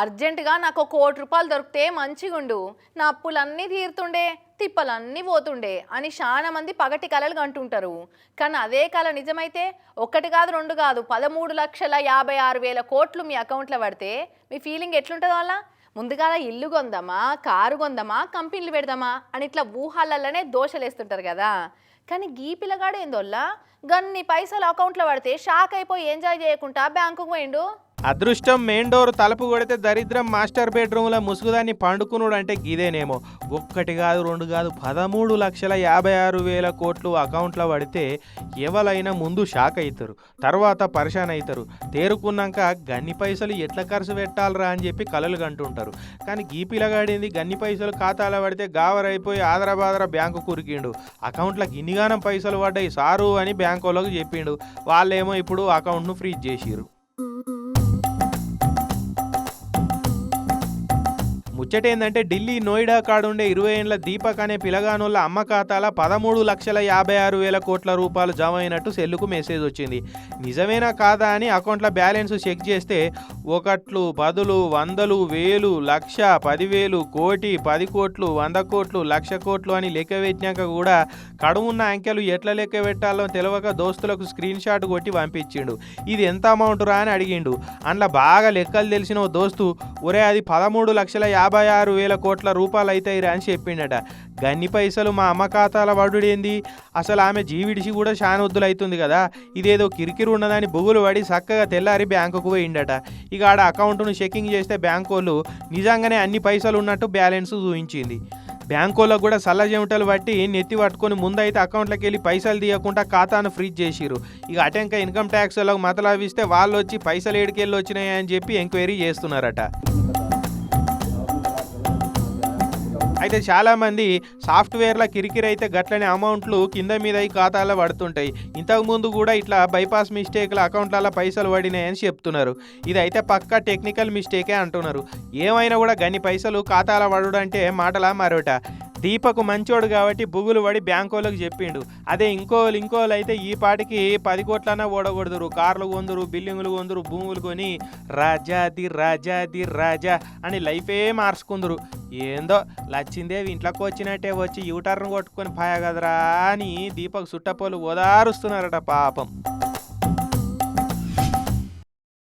అర్జెంటుగా నాకు ఒక కోటి రూపాయలు దొరికితే మంచిగుండు. నా అప్పులన్నీ తీరుతుండే తిప్పలన్నీ పోతుండే అని చాలా మంది పగటి కలలు అంటుంటారు కానీ అదే కళ నిజమైతే ఒక్కటి కాదు రెండు కాదు పదమూడు లక్షల యాభై ఆరు వేల కోట్లు మీ అకౌంట్లో పడితే మీ ఫీలింగ్ ఎట్లుంటుందో అలా? ముందుగా ఇల్లు కొందామా కారు కొందామా కంపెనీలు పెడదామా అని ఇట్లా ఊహాలలోనే దోషలేస్తుంటారు కదా. కానీ గీ పిల్లగాడు ఏందోల్లా? గన్ని పైసలు అకౌంట్లో పడితే షాక్ అయిపోయి ఎంజాయ్ చేయకుండా బ్యాంకుకు పోయిండు. అదృష్టం మెయిన్ డోర్ తలుపు కొడితే దరిద్రం మాస్టర్ బెడ్రూమ్లో ముసుగుదాన్ని పండుకునుడు అంటే గిదేనేమో. ఒక్కటి కాదు రెండు కాదు పదమూడు లక్షల యాభై ఆరు వేల కోట్లు అకౌంట్లో పడితే ఎవరైనా ముందు షాక్ అవుతారు తర్వాత పరిశాన్ అవుతారు తేరుకున్నాక గన్ని పైసలు ఎట్లా ఖర్చు పెట్టాలరా అని చెప్పి కలలు కంటుంటారు. కానీ గీ పిల్లగాడింది? గన్ని పైసలు ఖాతాలో పడితే గావరైపోయి ఆదరాబాదర బ్యాంకు కురికిండు. అకౌంట్లకు ఇన్నిగానం పైసలు పడ్డాయి సారు అని బ్యాంకు వాళ్ళకి చెప్పిండు. వాళ్ళేమో ఇప్పుడు అకౌంట్ను ఫ్రీజ్ చేసిరు ముచ్చటేందంటే ఢిల్లీ నోయిడా కాడుండే ఇరవై ఏళ్ళ దీపక్ అనే పిలగానుల అమ్మ ఖాతాల పదమూడు లక్షల యాభై ఆరు వేల కోట్ల రూపాయలు జమ అయినట్టు సెల్లుకు మెసేజ్ వచ్చింది. నిజమేనా కాదా అని అకౌంట్ల బ్యాలెన్స్ చెక్ చేస్తే ఒకట్లు పదులు వందలు వేలు లక్ష పదివేలు కోటి పది కోట్లు వంద కోట్లు లక్ష కోట్లు అని లెక్క పెట్టినాక కూడా కడుమున్న అంకెలు ఎట్లా లెక్క పెట్టాలో తెలియక దోస్తులకు స్క్రీన్ షాట్ కొట్టి పంపించిండు. ఇది ఎంత అమౌంట్ రా అని అడిగిండు. అందులో బాగా లెక్కలు తెలిసిన ఓ దోస్తు ఒరే అది పదమూడు లక్షల యాభై ఆరు వేల కోట్ల రూపాయలు అవుతాయిరా అని చెప్పిండట. గన్ని పైసలు మా అమ్మ ఖాతాల వడుడేంది? అసలు ఆమె జీవిడిసి కూడా శానొద్దులు అవుతుంది కదా. ఇదేదో కిరికిరి ఉన్నదని బొగులు పడి చక్కగా తెల్లారి బ్యాంకుకు పోయిండట. ఇక ఆడ అకౌంట్ను చెకింగ్ చేస్తే బ్యాంకు వాళ్ళు నిజంగానే అన్ని పైసలు ఉన్నట్టు బ్యాలెన్స్ చూపించింది. బ్యాంకోళ్ళకు కూడా సల్ల చెమటలు బట్టి నెత్తి పట్టుకొని ముందైతే అకౌంట్లోకి వెళ్ళి పైసలు తీయకుండా ఖాతాను ఫ్రీజ్ చేసిరు ఇక అటెంక ఇన్కమ్ ట్యాక్స్ వాళ్ళకి మతలావిస్తే వాళ్ళు వచ్చి పైసలు ఏడికెళ్ళి వచ్చినాయని చెప్పి ఎంక్వైరీ చేస్తున్నారట. అయితే చాలామంది సాఫ్ట్వేర్ల కిరికిరి అయితే గట్లనే అమౌంట్లు కింద మీద ఈ ఖాతాలో పడుతుంటాయి. ఇంతకుముందు కూడా ఇట్లా బైపాస్ మిస్టేక్ల అకౌంట్లలో పైసలు పడినాయని చెప్తున్నారు. ఇదైతే పక్కా టెక్నికల్ మిస్టేకే అంటున్నారు. ఏమైనా కూడా గన్ని పైసలు ఖాతాలో పడుడు అంటే మాటల మరోట. దీపకు మంచోడు కాబట్టి బుగులు పడి బ్యాంకోళ్ళకి చెప్పిండు. అదే ఇంకోళ్ళు ఇంకోలు అయితే ఈ పాటికి పది కోట్లన్నా ఓడకూడదురు కార్లు కొందరు బిల్డింగులు కొందరు భూములు కొని రాజాది రాజాది రాజా అని లైఫే మార్చుకుందరు. ఏందో లచ్చిందేవి ఇంట్లోకి వచ్చినట్టే వచ్చి యూటర్న్ కొట్టుకొని భయ కదరా అని దీపక్ సుట్టపోలు ఓదారుస్తున్నారట పాపం.